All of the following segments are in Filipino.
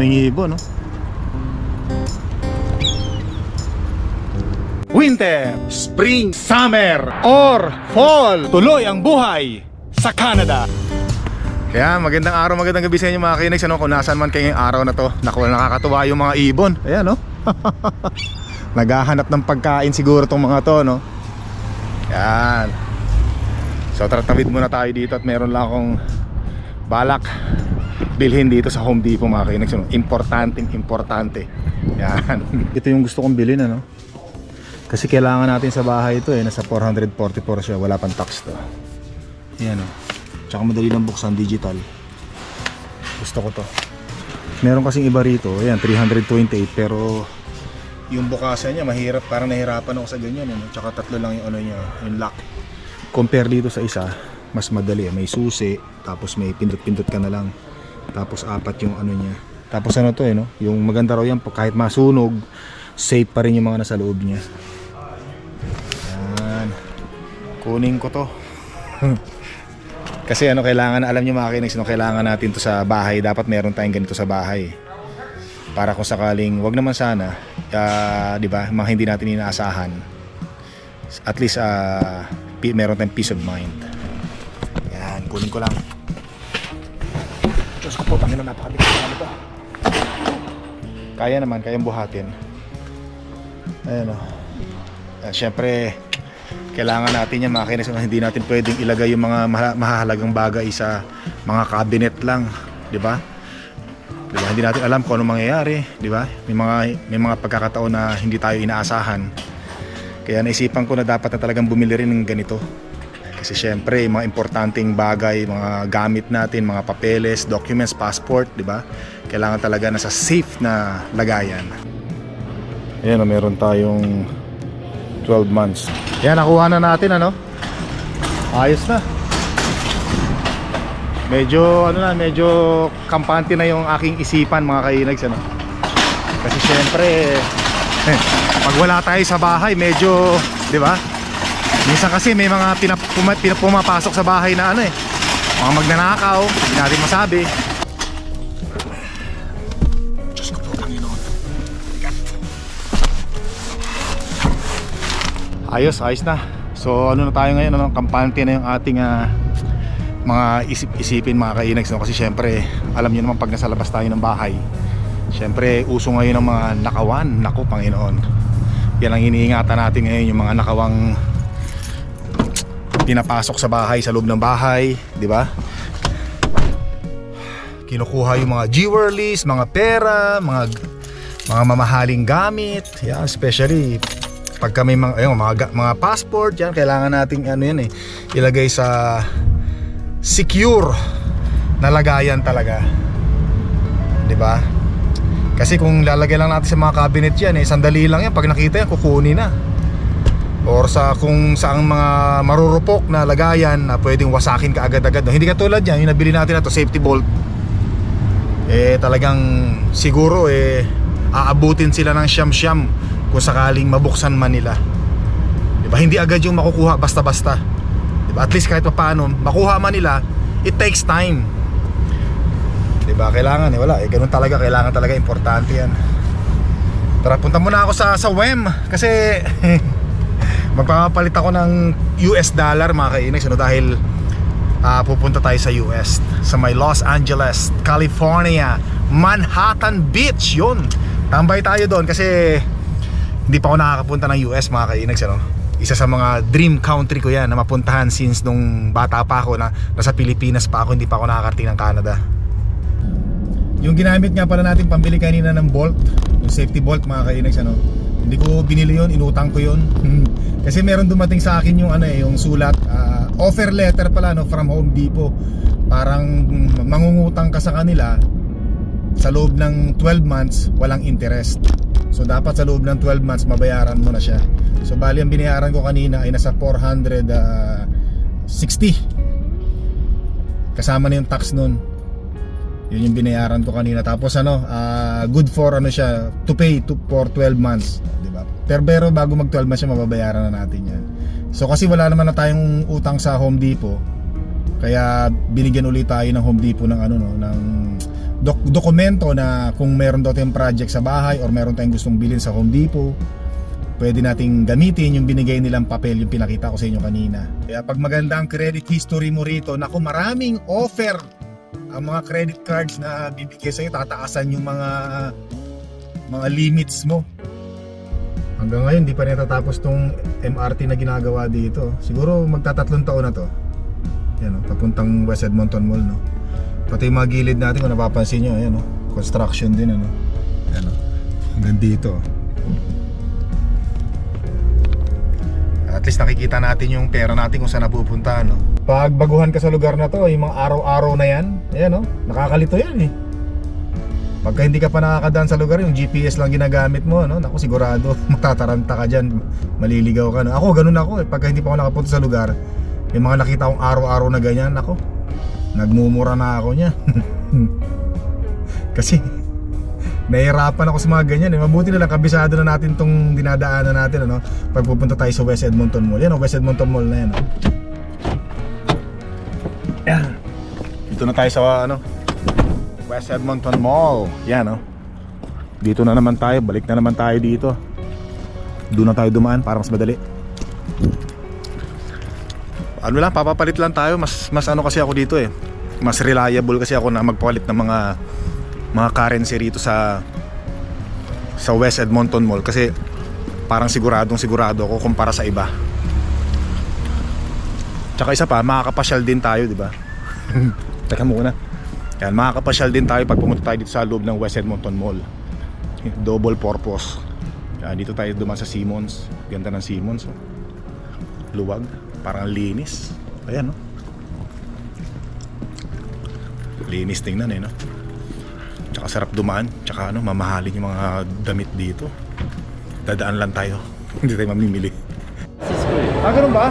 Daming ibon, no? Winter, Spring, Summer, or Fall. Tuloy ang buhay sa Canada. Kaya magandang araw, magandang gabi sa inyo mga kinags ano, Kung nasaan man kayo ngayong araw na to Naku, nakakatuwa yung mga ibon Ayan no Naghahanap ng pagkain siguro tong mga to no Yan So tatawid muna tayo dito At meron lang akong balak Bilhin dito sa Home Depot mga kinags ano? Importanteng importante. Yan. Ito yung gusto kong bilhin ano? Kasi kailangan natin sa bahay ito eh Nasa 444 siya Wala pang tax to. Yan o Tsaka madali lang buksan digital. Gusto ko to. Meron kasing iba rito Ayan 328 pero Yung bukasan niya mahirap Parang nahirapan ako sa ganyan ano? Tsaka tatlo lang yung ano niya Yung lock. Compare dito sa isa Mas madali May susi Tapos may pindot-pindot ka na lang Tapos apat yung ano niya Tapos ano to eh no Yung maganda raw yan Kahit masunog Safe pa rin yung mga nasa loob niya Yan Kunin ko to Kasi ano kailangan, alam niyo mga kinags, no, kailangan natin to sa bahay. Dapat meron tayong ganito sa bahay. Para kung sakaling, wag naman sana, ah, 'di ba, mga hindi natin inaasahan. At least pi- meron tayong peace of mind. Yan, kunin ko lang. Diyos ko po, Panginoon, napakabigat ano to. Kaya naman, kayang buhatin. Ayan o. Uh, Siyempre, kailangan natin yan mga kainis hindi natin pwedeng ilagay yung mga maha- mahahalagang bagay sa mga cabinet lang di ba di hindi natin alam kung ano mangyayari di ba may mga may mga pagkakataon na hindi tayo inaasahan kaya naisipan ko na dapat na talagang bumili rin ng ganito kasi syempre mga importanteng bagay mga gamit natin mga papeles documents passport di ba kailangan talaga nasa safe na lagayan Ayan, meron tayong 12 months. Yan, nakuha na natin ano. Ayos na. Medyo ano na, medyo kampante na yung aking isipan mga kainags ano. Kasi syempre eh, pag wala tayo sa bahay, medyo, 'di ba? Minsan kasi may mga pinap puma, pinap- pumapasok sa bahay na ano eh. Mga magnanakaw, hindi natin masabi. Ayos, ayos na. So ano na tayo ngayon, ano, kampante na yung ating ah, mga isip-isipin mga kainags. No? Kasi syempre, alam niyo naman pag nasa labas tayo ng bahay, syempre uso ngayon ng mga nakawan. Naku, Panginoon. Yan ang iniingatan natin ngayon, yung mga nakawang pinapasok sa bahay, sa loob ng bahay, di ba? Kinukuha yung mga jewelries, mga pera, mga mga mamahaling gamit, yeah, especially pagka may mga, ayun, mga, ga- mga passport yan, kailangan nating ano yan eh, ilagay sa secure na lagayan talaga. 'Di ba? Kasi kung lalagay lang natin sa mga cabinet yan eh, sandali lang yan, pag nakita yan, kukunin na. Or sa kung saang mga marurupok na lagayan na pwedeng wasakin ka agad-agad. No? Hindi katulad yan, yung nabili natin na to, safety bolt. Eh talagang siguro eh aabutin sila ng siyam-siyam kung sakaling mabuksan man nila. 'Di ba? Hindi agad yung makukuha basta-basta. 'Di ba? At least kahit paano makuha man nila, it takes time. 'Di ba? Kailangan eh wala eh ganun talaga kailangan talaga importante 'yan. Tara punta muna ako sa sa WEM kasi magpapalit ako ng US dollar mga kainis ano dahil ah, pupunta tayo sa US sa may Los Angeles, California, Manhattan Beach yun. Tambay tayo doon kasi hindi pa ako nakakapunta ng US mga kainags ano. Isa sa mga dream country ko yan na mapuntahan since nung bata pa ako na nasa Pilipinas pa ako hindi pa ako nakakarating ng Canada. Yung ginamit nga pala natin pambili kanina ng bolt, yung safety bolt mga kainags ano. Hindi ko binili yon, inutang ko yon. Kasi meron dumating sa akin yung ano eh, yung sulat, ah, offer letter pala no from Home Depot. Parang mangungutang ka sa kanila sa loob ng 12 months walang interest. So dapat sa loob ng 12 months mabayaran mo na siya. So bali ang binayaran ko kanina ay nasa 460. Kasama na yung tax nun. Yun yung binayaran ko kanina. Tapos ano, ah, good for ano siya, to pay to, for 12 months, 'di ba? Pero pero bago mag 12 months siya mababayaran na natin 'yan. So kasi wala naman na tayong utang sa Home Depot. Kaya binigyan ulit tayo ng Home Depot ng ano no, ng dok- dokumento na kung meron daw tayong project sa bahay or meron tayong gustong bilhin sa Home Depot, pwede nating gamitin yung binigay nilang papel yung pinakita ko sa inyo kanina. Kaya pag maganda ang credit history mo rito, naku maraming offer ang mga credit cards na bibigay sa'yo, tataasan yung mga mga limits mo. Hanggang ngayon, di pa rin natatapos tong MRT na ginagawa dito. Siguro magtatatlong taon na to. Yan papuntang West Edmonton Mall, no? Pati yung mga gilid natin, kung napapansin nyo, ayan o, construction din, ano? Yan o, hanggang dito. At least nakikita natin yung pera natin kung saan napupunta, no? Pag baguhan ka sa lugar na to, yung mga araw-araw na yan, ayan o, nakakalito yan eh. Pagka hindi ka pa nakakadaan sa lugar, yung GPS lang ginagamit mo, no? Naku, sigurado, matataranta ka dyan, maliligaw ka, no? Ako, ganun ako eh. Pagka hindi pa ako nakapunta sa lugar, yung mga nakita kong araw-araw na ganyan, ako, nagmumura na ako niya. Kasi, nahihirapan ako sa mga ganyan eh. Mabuti na lang, kabisado na natin tong dinadaanan natin, ano? Pag pupunta tayo sa West Edmonton Mall. Yan, oh, West Edmonton Mall na yan, oh. Yan. Dito na tayo sa, ano, West Edmonton Mall. Yan, oh. Dito na naman tayo, balik na naman tayo dito. Doon na tayo dumaan para mas madali. Ano lang, papapalit lang tayo. Mas mas ano kasi ako dito eh. Mas reliable kasi ako na magpapalit ng mga mga currency rito sa sa West Edmonton Mall kasi parang siguradong sigurado ako kumpara sa iba. Tsaka isa pa, makakapasyal din tayo, di ba? Teka muna. Yan, makakapasyal din tayo pag pumunta tayo dito sa loob ng West Edmonton Mall. Double purpose. Yan, dito tayo duman sa Simmons. Ganda ng Simmons. Oh. Luwag. Parang linis. Ayan, no? Linis tingnan eh, no? Tsaka sarap dumaan. Tsaka ano, mamahalin yung mga damit dito. Dadaan lang tayo. Hindi tayo mamimili. Ah, ganun ba?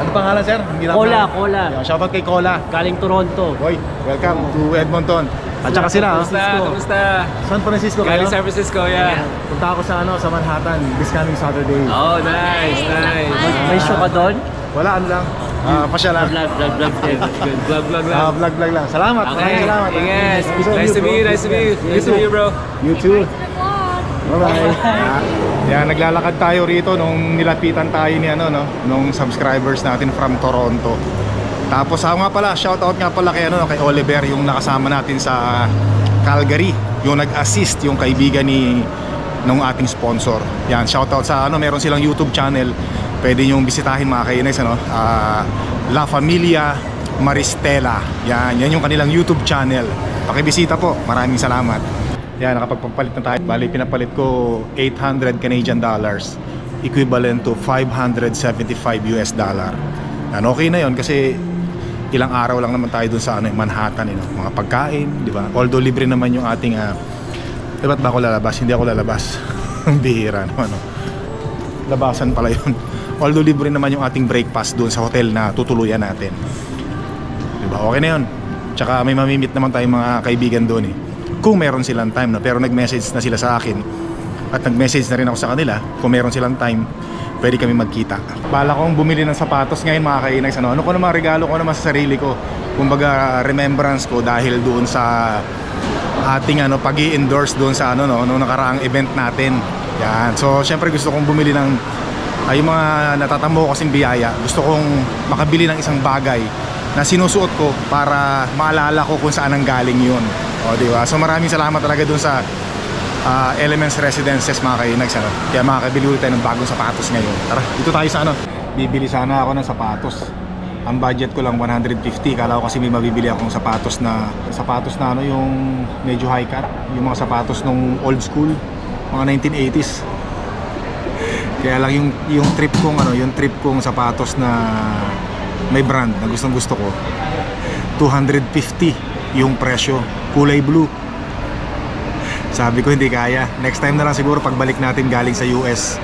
Ano pangalan, sir? Hindi lang Cola, na- Cola. Yan, Shoutout kay Cola. Galing Toronto. Boy, welcome to Edmonton. At saka sila, ha? Kamusta? Kamusta? San Francisco kayo? Galing San Francisco, yeah. Punta ako sa ano, sa Manhattan this coming Saturday. Oh, nice, nice. May show ka doon? Wala ano lang. Ah, pasya lang. Vlog, vlog, vlog din. Good. Vlog, vlog, Ah, vlog. vlog vlog lang. Salamat. Okay. Maraming salamat. Yes. Nice to meet you, nice to meet you. Nice to meet you, bro. You too. Bye-bye. Yan, naglalakad tayo rito nung nilapitan tayo ni ano no, nung subscribers natin from Toronto. Tapos ako nga pala, shoutout nga pala kay ano, kay Oliver yung nakasama natin sa Calgary, yung nag-assist yung kaibigan ni nung ating sponsor. Yan, shoutout sa ano, meron silang YouTube channel. Pwede niyo bisitahin mga kainis ano, ah, La Familia Maristela. Yan, yan yung kanilang YouTube channel. Pakibisita po. Maraming salamat. Yan, nakapagpapalit na tayo. Bali, pinapalit ko 800 Canadian dollars. Equivalent to 575 US dollar. Yan, okay na yon kasi ilang araw lang naman tayo dun sa ano, Manhattan, you know, mga pagkain, di ba? Although libre naman yung ating, uh, di ba't ba ako lalabas? Hindi ako lalabas. Bihira naman, no? Labasan pala yun. Although libre naman yung ating breakfast dun sa hotel na tutuluyan natin. Di ba? Okay na yun. Tsaka may mamimit naman tayong mga kaibigan doon eh. Kung meron silang time no? Pero nag-message na sila sa akin. At nag-message na rin ako sa kanila. Kung meron silang time, pwede kami magkita. Bala kong bumili ng sapatos ngayon mga kainags. Ano, ano ko naman regalo ko naman sa sarili ko. Kumbaga remembrance ko dahil doon sa ating ano pag endorse doon sa ano no nung nakaraang event natin. Yan. So syempre gusto kong bumili ng ay yung mga natatamo ko kasing biyaya. Gusto kong makabili ng isang bagay na sinusuot ko para maalala ko kung saan ang galing yun. O, di ba? So maraming salamat talaga doon sa ah, Elements Residences mga kainags ano. Kaya makakabili ulit tayo ng bagong sapatos ngayon. Tara, dito tayo sa ano. Bibili sana ako ng sapatos. Ang budget ko lang 150. Kala ko kasi may mabibili akong sapatos na sapatos na ano yung medyo high cut, yung mga sapatos nung old school, mga 1980s. Kaya lang yung yung trip kong ano, yung trip kong sapatos na may brand na gustong gusto ko. 250 yung presyo, kulay blue. Sabi ko hindi kaya. Next time na lang siguro pagbalik natin galing sa US.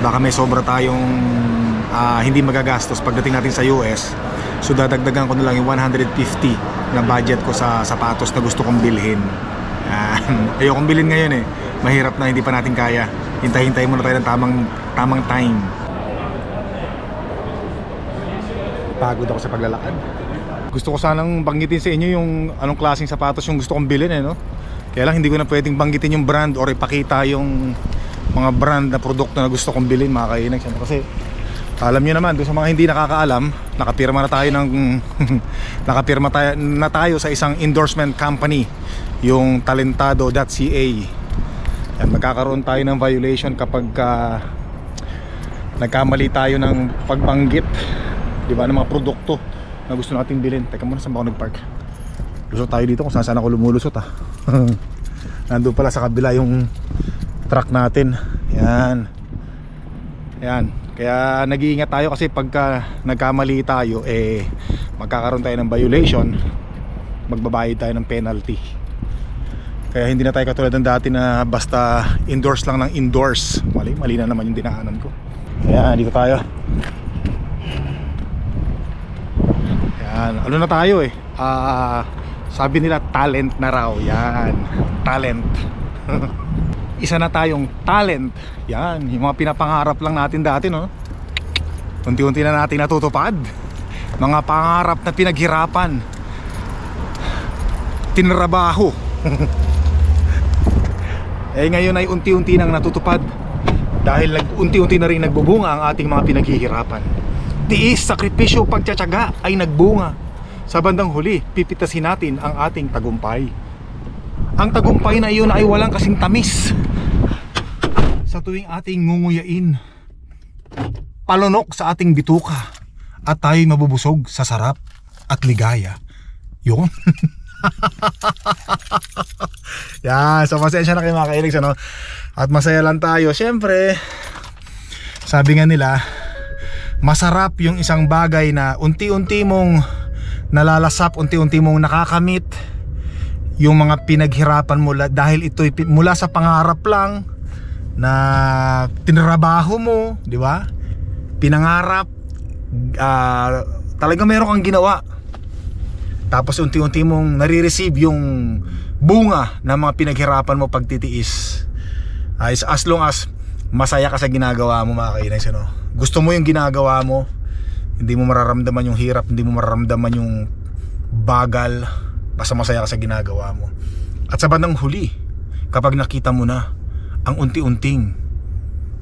Baka may sobra tayong ah, hindi magagastos pagdating natin sa US. So dadagdagan ko na lang yung 150 na budget ko sa sapatos na gusto kong bilhin. Yan. Ayokong bilhin ngayon eh. Mahirap na hindi pa natin kaya. Hintay-hintay muna tayo ng tamang tamang time. Pagod ako sa paglalakad. Gusto ko sanang banggitin sa inyo yung anong klaseng sapatos yung gusto kong bilhin eh, no? Kaya lang hindi ko na pwedeng banggitin yung brand or ipakita yung mga brand na produkto na gusto kong bilhin mga kainags. Ano? Kasi alam nyo naman, doon sa mga hindi nakakaalam, nakapirma na tayo ng nakapirma tayo, na tayo sa isang endorsement company, yung talentado.ca. Yan, magkakaroon tayo ng violation kapag ka nagkamali tayo ng pagbanggit, di ba, ng mga produkto na gusto nating bilhin. Teka muna, saan ba ako nagpark? Lusot tayo dito kung saan saan ako lumulusot ah. Nandun pala sa kabila yung truck natin. Yan. Yan. Kaya nag-iingat tayo kasi pagka nagkamali tayo eh magkakaroon tayo ng violation, magbabayad tayo ng penalty. Kaya hindi na tayo katulad ng dati na basta endorse lang ng endorse. Mali, mali na naman yung dinaanan ko. Ayan, dito tayo. Yan, ano na tayo eh. Ah, sabi nila talent na raw. Yan, talent. Isa na tayong talent. Yan, yung mga pinapangarap lang natin dati, no? Unti-unti na natin natutupad. Mga pangarap na pinaghirapan. Tinrabaho. eh ngayon ay unti-unti nang natutupad dahil unti-unti na rin nagbubunga ang ating mga pinaghihirapan. Tiis, sakripisyo, pagtsatsaga ay nagbunga. Sa bandang huli, pipitasin natin ang ating tagumpay. Ang tagumpay na iyon ay walang kasing tamis. Sa tuwing ating ngunguyain, palunok sa ating bituka at tayo'y mabubusog sa sarap at ligaya. Yun. Yan, so pasensya na kayo mga kailig ano? At masaya lang tayo. Siyempre, sabi nga nila, masarap yung isang bagay na unti-unti mong nalalasap, unti-unti mong nakakamit yung mga pinaghirapan mo dahil ito'y pi- mula sa pangarap lang na tinrabaho mo, di ba? Pinangarap, ah, talaga meron kang ginawa. Tapos unti-unti mong nare-receive yung bunga ng mga pinaghirapan mo pagtitiis. As, as long as masaya ka sa ginagawa mo mga kainags, ano? Gusto mo yung ginagawa mo, hindi mo mararamdaman yung hirap, hindi mo mararamdaman yung bagal, basta masaya ka sa ginagawa mo. At sa bandang huli, kapag nakita mo na ang unti-unting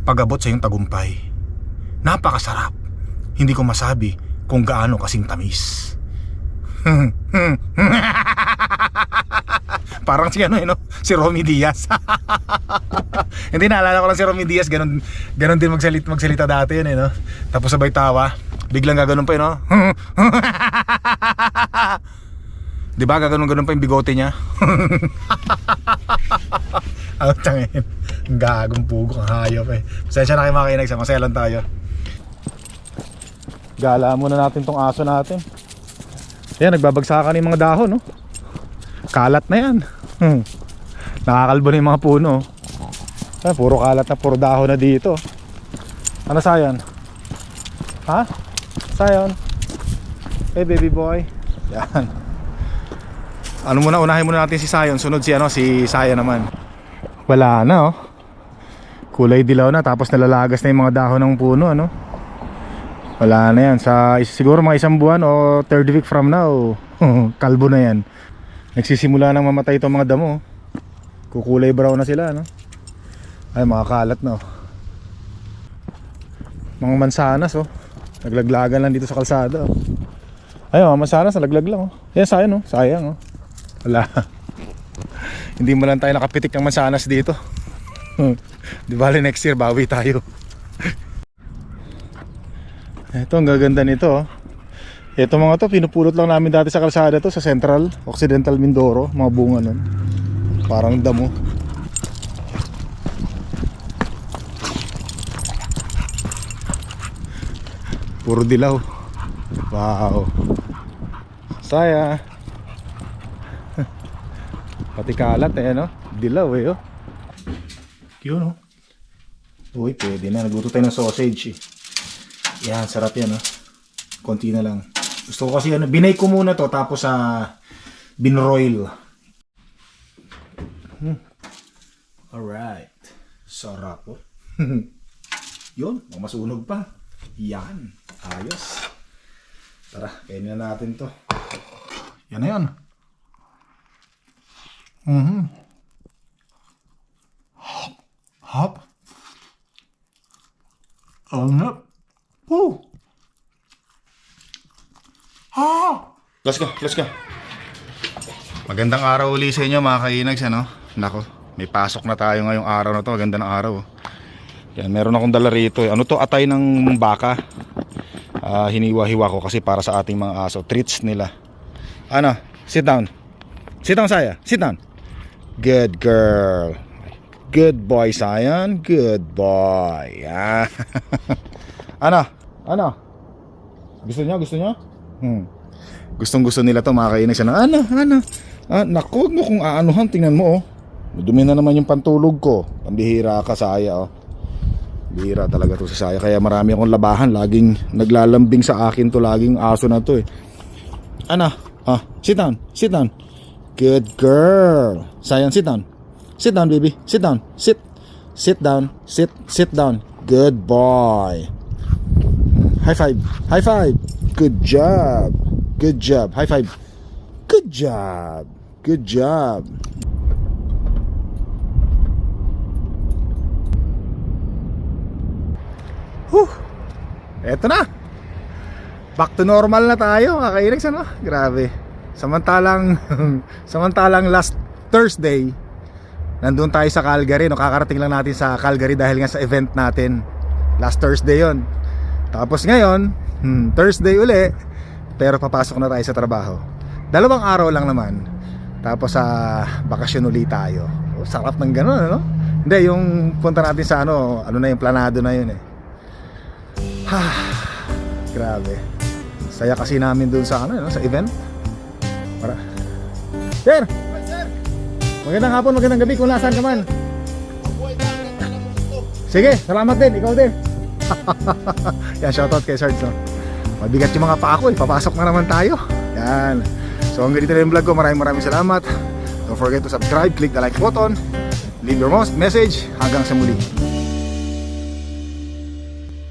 pagabot sa iyong tagumpay, napakasarap. Hindi ko masabi kung gaano kasing tamis. Parang si ano eh, no? Si Romy Diaz. Hindi naalala ko lang si Romy Diaz, ganun ganun din magsalita magsalita dati yun eh, no? Tapos sabay tawa, biglang gaganon pa eh, no? 'Di ba gaganon ganon pa yung bigote niya? Ang tangin. Ang gagong pugo, ang hayop eh. Pasensya na kayo mga kainag, masaya lang tayo. Gala muna natin tong aso natin. Yan, nagbabagsakan yung mga dahon, no? Kalat na yan. Hmm. Nakakalbo na yung mga puno. Yan, puro kalat na, puro dahon na dito. Ano sayon? Ha? Sayon? Hey baby boy. Yan. Ano muna, unahin muna natin si Sayon. Sunod si ano, si Saya naman. Wala na oh. Kulay dilaw na tapos nalalagas na yung mga dahon ng puno ano. Wala na yan. Sa siguro mga isang buwan o third week from now, kalbo na yan. Nagsisimula nang mamatay itong mga damo. Kukulay brown na sila, no? Ay, mga kalat na, oh. Mga mansanas, oh. Naglaglagan lang dito sa kalsada, oh. Ay, mga mansanas, nalaglag lang, oh. Yan, sayang, oh. Sayang, oh. Wala. Hindi mo lang tayo nakapitik ng mansanas dito. Di bali next year, bawi tayo. Ito, ang gaganda nito. Ito mga to, pinupulot lang namin dati sa kalsada to sa Central, Occidental Mindoro, mga bunga nun. Parang damo. Puro dilaw. Wow. Saya. Pati kalat eh, no? Dilaw eh, oh. Yun, oh. Uy, pwede na. Nagluto tayo ng sausage eh. Yan, sarap yan, oh. Konti na lang. Gusto ko kasi ano, binay ko muna to tapos sa binroil. Hmm. Alright. Sarap po. Yun, oh, masunog pa. Yan. Ayos. Tara, kainin na natin to. Yan na yan. Mhm. Hop. Ang nap. Woo. Ha! Let's go, let's go. Magandang araw uli sa inyo mga kainags ano. Nako, may pasok na tayo ngayong araw na to. Maganda ng araw. oh. Yan, meron akong dala rito. eh. Ano to? Atay ng baka. Ah, hiniwa-hiwa ko kasi para sa ating mga aso. Treats nila. Ano? Sit down. Sit down, Saya. Sit down. Good girl. Good boy, Sayan. Good boy. Ah. ano? Ano? Gusto niya? Gusto niya? Hmm. Gustong gusto nila to mga kainis. Ano? Ano? Ano? Ah, naku, huwag mo kung aanuhan. Tingnan mo, oh. Dumi na naman yung pantulog ko. Pambihira ka, Saya, oh. Bihira talaga to si Saya. Kaya marami akong labahan. Laging naglalambing sa akin to. Laging aso na to, eh. Ano? Ah, sit down. Sit down. Good girl. Sayan, sit down. Sit down, baby. Sit down. Sit. Sit down. Sit. Sit down. Good boy. High five. High five. Good job. Good job. High five. Good job. Good job. Whew. Eto na. Back to normal na tayo, kakainex ano? Grabe. Samantalang samantalang last Thursday, nandun tayo sa Calgary, no? Kakarating lang natin sa Calgary dahil nga sa event natin. Last Thursday 'yon. Tapos ngayon, hmm, Thursday uli, pero papasok na tayo sa trabaho. Dalawang araw lang naman. Tapos sa bakasyon uli tayo. Oh, sarap ng ganun, ano? Hindi, yung punta natin sa ano, ano na yung planado na yun eh. Ha, grabe. Saya kasi namin dun sa ano, no, sa event. Para. Sir! Magandang hapon, magandang gabi kung nasaan ka man. Sige, salamat din, ikaw din. Yan, shoutout kay Sarge, no? Mabigat yung mga paa ko, eh. Papasok na naman tayo. Yan. So, hanggang dito na yung vlog ko. Maraming maraming salamat. Don't forget to subscribe, click the like button, leave your most message. Hanggang sa muli.